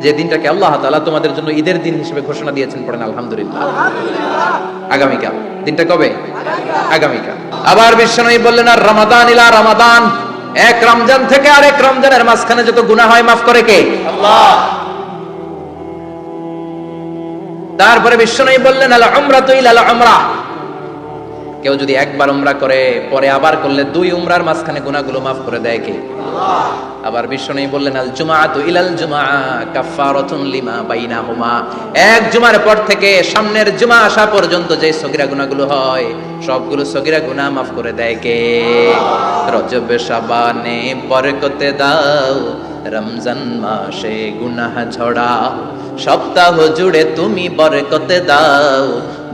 যে দিনটাকে আল্লাহ তাআলা তোমাদের জন্য ঈদের দিন হিসেবে ঘোষণা দিয়েছেন পড়েন আলহামদুলিল্লাহ। আগামীকাল। দিনটা কবে? আগামীকাল। আবার বিশ্বনবী বললেন আর রমাদান ইলা রমাদান। এক রমজান থেকে আরেক রমজানের মাঝখানে যত গুনাহ হয় মাফ করে কে? তারপরে বিশ্বনবী বললেন আল উমরাতু ইলাল উমরা কেউ যদি একবার উমরা করে, পরে আবার করলে দুই উমরার মাঝখানে গুনাহগুলো মাফ করে দেয় কে? আবার বিশ্বনবী বললেন, আল জুমাআতু ইলাল জুমআ কাফফারাতুন লিমা বাইনাহুমা। এক জুমার পর থেকে সামনের জুমা আসা পর্যন্ত যে সগিরা গুনাহগুলো হয়, সবগুলো সগিরা গুনাহ মাফ করে দেয় কে? রজব শাবানে বরকতে দাও, রমজান মাসে গুনাহ ঝড়া সপ্তাহ জুড়ে তুমি বরকতে দাও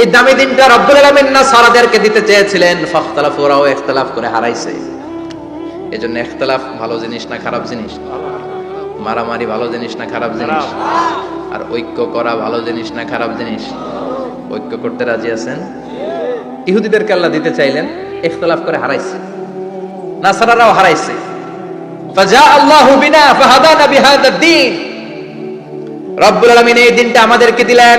এই দামি দিনটা রব্বুল আলামিন না সারাদেরকে দিতে চেয়েছিলেন? ফাখতালাফু ওরাও ইখতলাফ করে হারাইছে। এজন্য ইখতলাফ ভালো জিনিস না খারাপ জিনিস? মারামারি ভালো জিনিস না খারাপ জিনিস? আর ঐক্য করা ভালো জিনিস না খারাপ জিনিস? ঐক্য করতে রাজি আছেন? ইহুদিদেরকে আল্লাহ দিতে চাইলেন ইখতলাফ করে হারাইছে। নাসারারাও হারাইছে। ফাজা আল্লাহু বিনা ফাহাদানা বিহাদা দ্বীন রব্বুল আলামিন এই দিনটা আমাদেরকে দিলেন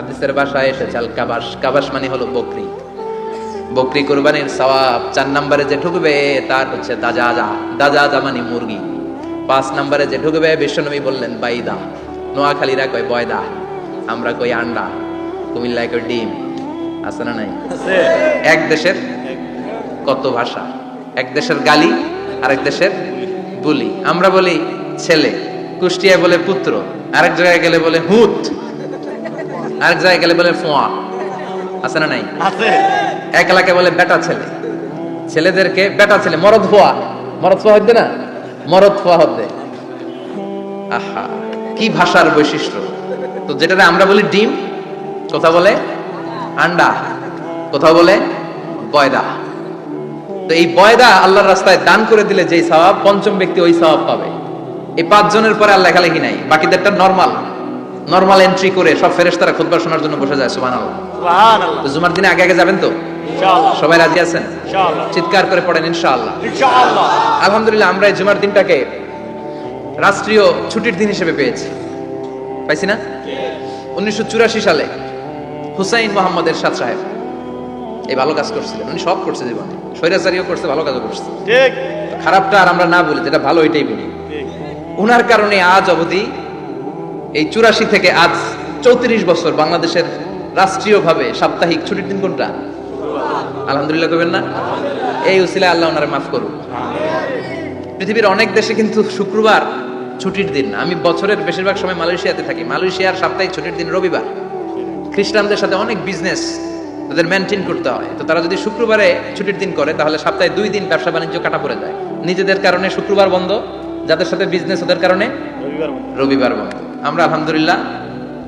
হাদিসের ভাষায় এসেছে আল কাবাস কাবাস মানে হলো বকরি। বকরি কুরবানির সওয়াব চার নম্বরে যে ঢুকবে তার হচ্ছে দাজাজা। দাজাজা মানে মুরগি। পাঁচ নম্বরে যে ঢুকবে বিশ্বনবী বললেন বাইদা। নোয়াখালীরা কয় বয়দা। আমরা কই আন্ডা। কুমিল্লায় কই ডিম। আছে না নাই? এক দেশের কত ভাষা? এক দেশের গালি আরেক দেশের বুলি। আমরা বলি ছেলে। কুষ্টিয়ায় বলে পুত্র আরেক জায়গায় গেলে বলে হুত। আরেক জায়গায় গেলে বলে ফোয়া। আছে না নাই? আছে। এক এলাকায় বলে বেটা ছেলে। ছেলেদেরকে বেটা ছেলে মরদ হওয়া মরদ হওয়া হচ্ছে না? মরদ হওয়া হতে আহা কি ভাষার বৈশিষ্ট্য। তো যেটা আমরা বলি ডিম কথা বলে আন্ডা কোথাও বলে বয়দা তো এই বয়দা আল্লাহর রাস্তায় দান করে দিলে যেই সওয়াব পঞ্চম ব্যক্তি ওই সওয়াব পাবে। এই পাঁচ জনের পরে আর লেখালেখি নাই। বাকিদেরটা নর্মাল নর্মাল এন্ট্রি করে সব ফেরেশতারা খুতবা শোনার জন্য বসে যায় সুবহানাল্লাহ। সুবহানাল্লাহ। জুমার দিনে আগে আগে যাবেন তো? ইনশাআল্লাহ। সবাই রাজি আছেন? ইনশাআল্লাহ। চিৎকার করে পড়েন ইনশাআল্লাহ। ইনশাআল্লাহ। আলহামদুলিল্লাহ আমরা এই জুমার দিনটাকে রাষ্ট্রীয় ছুটির দিন হিসেবে পেয়েছি। পাইছি না? উনিশশো চুরাশি সালে হুসাইন মোহাম্মদ এরশাদ সাহেব এই ভালো কাজ করছিলেন। উনি সব করছে জীবনে। স্বৈরাচারীও করছে ভালো কাজও করছে। ঠিক। খারাপটা আর আমরা না বলি যেটা ভালো এটাই বলি। উনার কারণে আজ অবধি এই চুরাশি থেকে আজ চৌত্রিশ বছর বাংলাদেশের রাষ্ট্রীয়ভাবে সাপ্তাহিক ছুটির দিন কোনটা? আলহামদুলিল্লাহ করবেন না? এই উসিলা আল্লাহ ওনারে মাফ করুন পৃথিবীর অনেক দেশে কিন্তু শুক্রবার ছুটির দিন আমি বছরের বেশিরভাগ সময় মালয়েশিয়াতে থাকি। মালয়েশিয়ার সাপ্তাহিক ছুটির দিন রবিবার। খ্রিস্টানদের সাথে অনেক বিজনেস তাদের মেনটেন করতে হয়। তো তারা যদি শুক্রবারে ছুটির দিন করে তাহলে সপ্তাহে দুই দিন ব্যবসা বাণিজ্য কাটা পড়ে যায়। নিজেদের কারণে শুক্রবার বন্ধ যাদের সাথে বিজনেস ওদের কারণে রবিবার বন্ধ। আমরা আলহামদুলিল্লাহ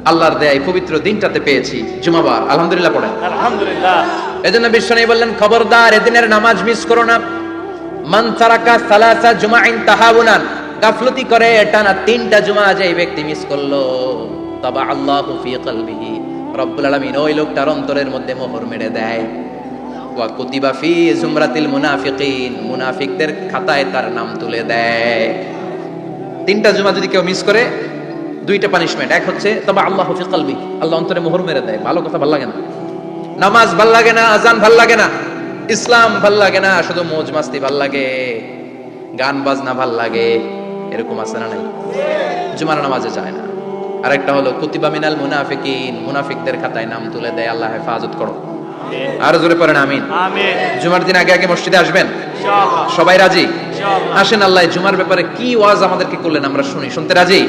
আল্লাহর দেয় পবিত্র দিনটাতে পেয়েছি জুমাবার। আলহামদুলিল্লাহ পড়েন। আলহামদুলিল্লাহ। এজন্য বিশ্ব নেই বললেন খবরদার এদিনের নামাজ মিস করো না। মান তারাকা সালাসা জুমাইন তাহাবুনান গাফলতি করে টানা তিনটা জুমা যে ব্যক্তি মিস করল। তবা আল্লাহ ফি কলবিহি। রব্বুল আলামিন ওই লোকটার অন্তরের মধ্যে মোহর মেরে দেয়। ওয়া কুতিবা ফি জুমরাতিল মুনাফিকিন। মুনাফিকদের খাতায় তার নাম তুলে দেয়। তিনটা জুমা যদি কেউ মিস করে দুইটা পানিশমেন্ট এক হচ্ছে তবে আল্লাহ ফি কলবি আল্লাহ অন্তরে মোহর মেরে দেয় ভালো কথা ভালো লাগে না। নামাজ ভালো লাগে না আজান ভালো লাগে না ইসলাম ভালো লাগে না শুধু মোজ মাস্তি ভালো লাগে গান বাজনা ভালো লাগে এরকম আছে না নাই? জুমার নামাজে যায় না। আরেকটা হলো কুতিবা মিনাল মুনাফিকিন মুনাফিকদের খাতায় নাম তুলে দেয় আল্লাহ হেফাজত করো। আর জোরে পড়েন আমিন। আমিন। জুমার দিন আগে আগে মসজিদে আসবেন? ইনশাআল্লাহ। সবাই রাজি? ইনশাআল্লাহ। আসেন আল্লাহ জুমার ব্যাপারে কি ওয়াজ আমাদেরকে করলেন আমরা শুনি। শুনতে রাজি?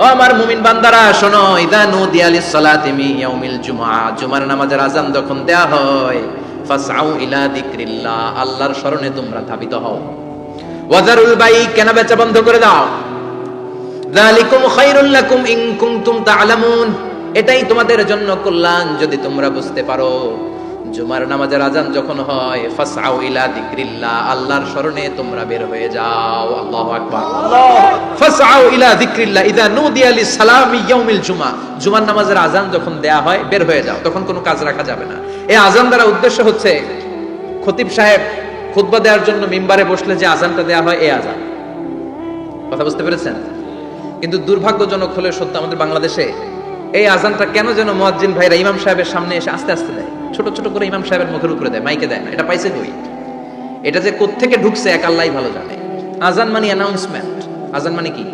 ও আমার মুমিন বান্দারা, শোনো, ইদা নুদিয়া লিস-সালাতি মিন ইয়াউমিল জুমআ জুমার নামাজের আযান যখন দেয়া হয়, ফাসআউ ইলা যিকরিল্লাহ আল্লাহর শরণে তোমরা ধাবিত হও। ওয়াজারুল বাই কেনা বেচা বন্ধ করে দাও। যালিকুম খায়রুল লাকুম ইন কুনতুম তা'লামুন এটাই তোমাদের জন্য কল্যাণ যদি তোমরা বুঝতে পারো। জুমার নামাজের আজান যখন হয়, ফাসআউ ইলা যিকরিল্লাহ আল্লাহর শরণে তোমরা বের হয়ে যাও। আল্লাহু আকবার। নামাজের আজান যখন দেয়া হয়, বের হয়ে যাও, তখন কোনো কাজ রাখা যাবে না। এই আজান দ্বারা উদ্দেশ্য হচ্ছে, খতিব সাহেব দেওয়ার জন্য বসলে যে আজানটা দেয়া হয়, এই আজান কথা বুঝতে পেরেছেন? কিন্তু দুর্ভাগ্যজনক হলে সত্য, আমাদের বাংলাদেশে এই আজানটা কেন যেন মুয়াজ্জিন ভাইরা ইমাম সাহেবের সামনে এসে আস্তে আস্তে দেয়? ছোট ছোট করে ইমাম সাহেবের মুখের উপরে দেয়, মাইকে দেয় না, এটা পাইছে কই? এটা যে কোত্থেকে ঢুকছে, এক আল্লাহ ভালো জানে। আজান মানে অ্যানাউন্সমেন্ট আজান মানে কি?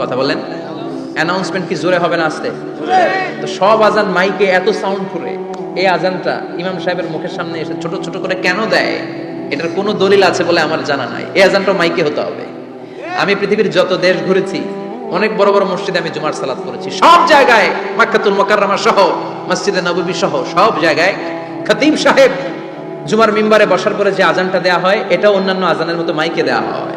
কথা বলেন অ্যানাউন্সমেন্ট কি জোরে হবে না আস্তে? তো সব আজান মাইকে এত সাউন্ড করে এই আজানটা ইমাম সাহেবের মুখের সামনে এসে ছোট ছোট করে কেন দেয়? এটার কোনো দলিল আছে বলে আমার জানা নাই। এই আজানটা মাইকে হতে হবে। আমি পৃথিবীর যত দেশ ঘুরেছি, অনেক বড় বড় মসজিদে আমি জুমার সালাত করেছি সব জায়গায়, মাক্কাতুল মোকাররমা সহ, মসজিদে নববী সহ, সব জায়গায় খতিব সাহেব জুমার মিম্বারে বসার পরে যে আজানটা দেয়া হয় এটা অন্যান্য আজানের মতো মাইকে দেয়া হয়।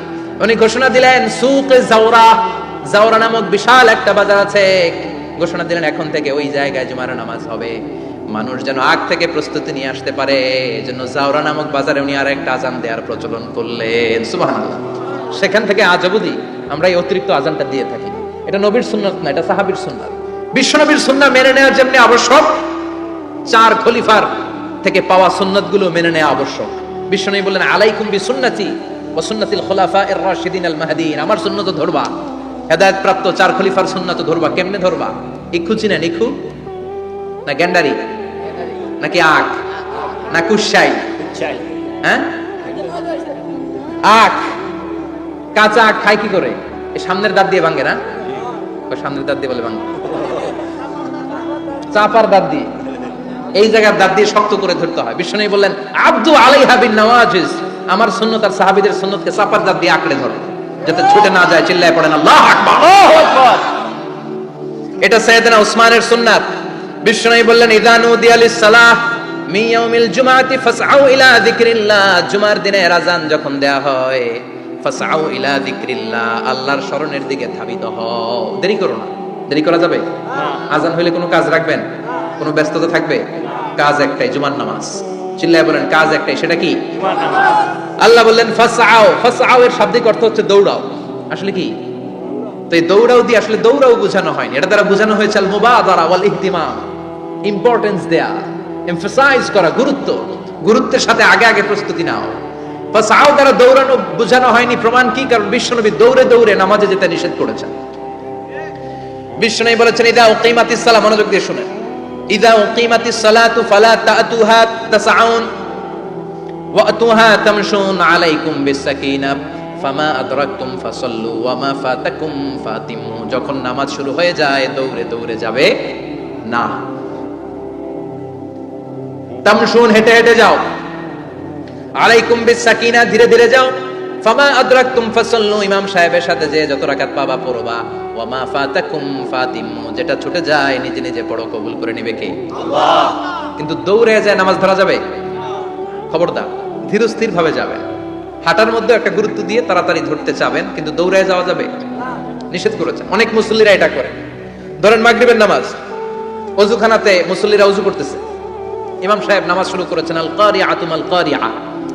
উনি ঘোষণা দিলেন, সুক জাওরা। জাওরা নামক বিশাল একটা বাজার আছে। ঘোষণা দিলেন, এখন থেকে ওই জায়গায় জুমার নামাজ হবে। মানুষ যেন আগ থেকে প্রস্তুতি নিয়ে আসতে পারে। এজন্য জাওরা নামক বাজারে উনি আর একটা আজান দেওয়ার প্রচলন করলেন। সুবহানাল্লাহ। সেখান থেকে আজ অবধি আমরা এই অতিরিক্ত আজানটা দিয়ে থাকি। এটা নবীর সুন্নাত না, এটা সাহাবীর সুন্নাত। বিশ্বনবীর সুন্নাহ মেনে নেওয়ার জন্য আবশ্যক, চার খলিফার থেকে পাওয়া সুন্নাতগুলো মেনে নেওয়া আবশ্যক। বিশ্বনবী বললেন, আলাইকুম বি সুন্নতি ও খোলাফা এর রাশিদিন আল মাহাদিন। আমার সুন্নত ধরবা। হেদায়ত প্রাপ্ত চার খলিফার সুন্নত ধরবা। কেমনে ধরবা? ইক্ষু চিনেন ইক্ষু? না গ্যান্ডারি? নাকি আখ? না কুশাই হ্যাঁ? আখ। কাঁচা আখ খায় কি করে? সামনের দাঁত দিয়ে ভাঙে না? সামনের দাঁত দিয়ে বলে ভাঙে। চাপার দাঁত দিয়ে। এই জায়গার দাঁত দিয়ে শক্ত করে ধরতে হয়। বিষ্ণু বললেন আব্দু আলাইহা বিন নওয়াজিজ। আমার সুন্নত আর সাহাবীদের সুন্নতকে চাপার দাঁত দিয়ে আঁকড়ে ধরো যাতে ছুটে না যায় চিল্লায় পড়েন আল্লাহ আকবার। আল্লাহু আকবার। এটা সৈয়দনা উসমানের সুন্নাত। বিশ্বনবী বললেন ইদানু দিয়ালিস সালাহ মি ইয়াউমিল জুমাতি ফাসআউ ইলা যিকরিল্লাহ। জুমার দিনে আজান যখন দেয়া হয় ফাসআউ ইলা যিকরিল্লাহ আল্লাহর স্মরণের দিকে ধাবিত হও। দেরি করো না। দেরি করা যাবে? আজান হইলে কোনো কাজ রাখবেন? কোনো ব্যস্ততা থাকবে? কাজ একটাই জুমার নামাজ। চিল্লায় বলেন, কাজ একটাই, সেটা কি? আল্লাহ বললেন ফাসআও ফাসআও এর শাব্দিক অর্থ হচ্ছে দৌড়াও। আসলে কি? তো এই দৌড়াও দিয়ে আসলে দৌড়াও বোঝানো হয়নি। এটা দ্বারা বোঝানো হয়েছে আল মুবাদারা ওয়াল ইহতিমাম ইম্পর্টেন্স দেয়া এমফাসাইজ করা, গুরুত্ব, গুরুত্বের সাথে আগে আগে প্রস্তুতি নাও। ফাসআও দ্বারা দৌড়ানো বোঝানো হয়নি, প্রমাণ কি? কারণ বিশ্বনবী দৌড়ে দৌড়ে নামাজে যেতে নিষেধ করেছেন। বিশ্বনবী বলেছেন, ইদা উকিমাতিস সালাহ মনোযোগ দিয়ে শুনেন। ইদা উকিমাতিস সালাতু ফালা তাতুহা তাসআউন ওয়াতুহা তামশুন আলাইকুম বিসাকিনা, ফামা আদরাকতুম ফাসাল্লু ওয়ামা ফাতাকুম ফাতিমু। যখন নামাজ শুরু হয়ে যায়, দৌড়ে দৌড়ে যাবে না। তামশুন হেঁটে হেঁটে যাও। আলাইকুম বিসাকিনা, ধীরে ধীরে যাও। ফামা আদরাকতুম ফাসাল্লু ইমাম সাহেবের সাথে যে যত রাকাত পাবা পড়বা। ওয়ামা ফাতাকুম ফাতিমু যেটা ছুটে যায় নিজে নিজে পড়ো কবুল করে নিবে কে? আল্লাহ! কিন্তু দৌড়ে যায় নামাজ ধরা যাবে? খবরদার ধীর স্থির ভাবে যাবেন হাঁটার মধ্যে একটা গুরুত্ব দিয়ে তাড়াতাড়ি ধরতে চাবেন কিন্তু দৌড়ে যাওয়া যাবে? নিষেধ করেছেন। অনেক মুসল্লিরা এটা করে। ধরেন মাগরিবের নামাজ। অজুখানাতে মুসল্লিরা অজু করতেছে। ইমাম সাহেব নামাজ শুরু করেছেন আল কারিয়া আতুমাল কারিয়া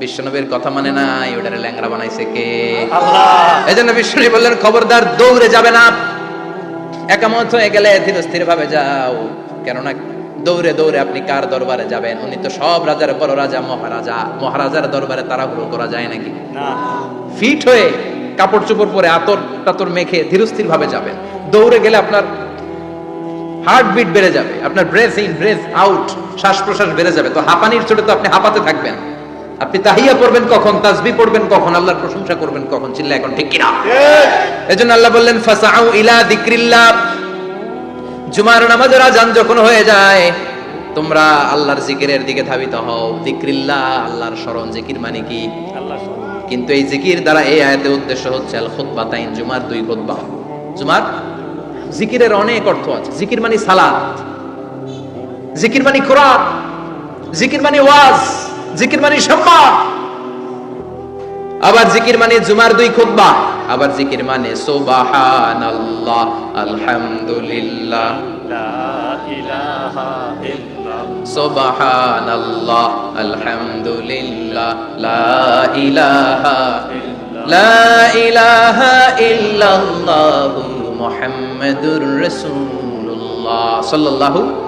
বিশ্বনবীর কথা মানে নাই ওটারে ল্যাংড়া বানাইছে কে? আল্লাহ। এই জন্য বিশ্বনবী বললেন খবরদার দৌড়ে যাবে না। একামত হয়ে গেলে ধীর স্থির ভাবে যাও। কেননা দৌড়ে দৌড়ে আপনি কার দরবারে যাবেন? উনি তো সব রাজার বড় রাজা মহারাজা। মহারাজার দরবারে তাড়াহুড়ো করা যায় নাকি? না। ফিট হয়ে কাপড় চোপড় পরে আতর টাতর মেখে ধীরস্থির ভাবে যাবেন। দৌড়ে গেলে আপনার হার্টবিট বেড়ে যাবে। আপনার ব্রেথ ইন ব্রেথ আউট শ্বাস প্রশ্বাস বেড়ে যাবে। তো হাঁপানির চোটে তো আপনি হাঁপাতে থাকবেন। আপনি তাহিয়া পড়বেন কখন তাসবি পড়বেন কখন আল্লাহর প্রশংসা করবেন কখন চিল্লা এখন ঠিক কিনা? এজন্য আল্লাহ বললেন ফাসাউ ইলা যিকরিল্লাহ। জুমার নামাজের আজান যখন হয়ে যায় তোমরা আল্লাহর জিকিরের দিকে ধাবিত হও। যিকরিল্লাহ আল্লাহর স্মরণ। জিকির মানে কি? কিন্তু এই জিকির দ্বারা এই আয়াতের উদ্দেশ্য হচ্ছে আল খুতবা তাইন জুমার দুই খুতবা। জুমার? জিকিরের অনেক অর্থ আছে। জিকির মানে সালাত। জিকির মানে কোরআন। জিকির মানে ওয়াজ। জিকির মানে সম্মান। আবার জিকির মানে জুমার দুই খুতবা। আবার জিকির মানে সুবহানাল্লাহ আলহামদুলিল্লাহ। লা ইলাহা সুবহানাল্লাহ আলহামদুলিল্লাহ। লা ইলাহা লা ইলাহা ইল্লাল্লাহ মুহাম্মাদুর রাসূলুল্লাহ। সাল্লাল্লাহু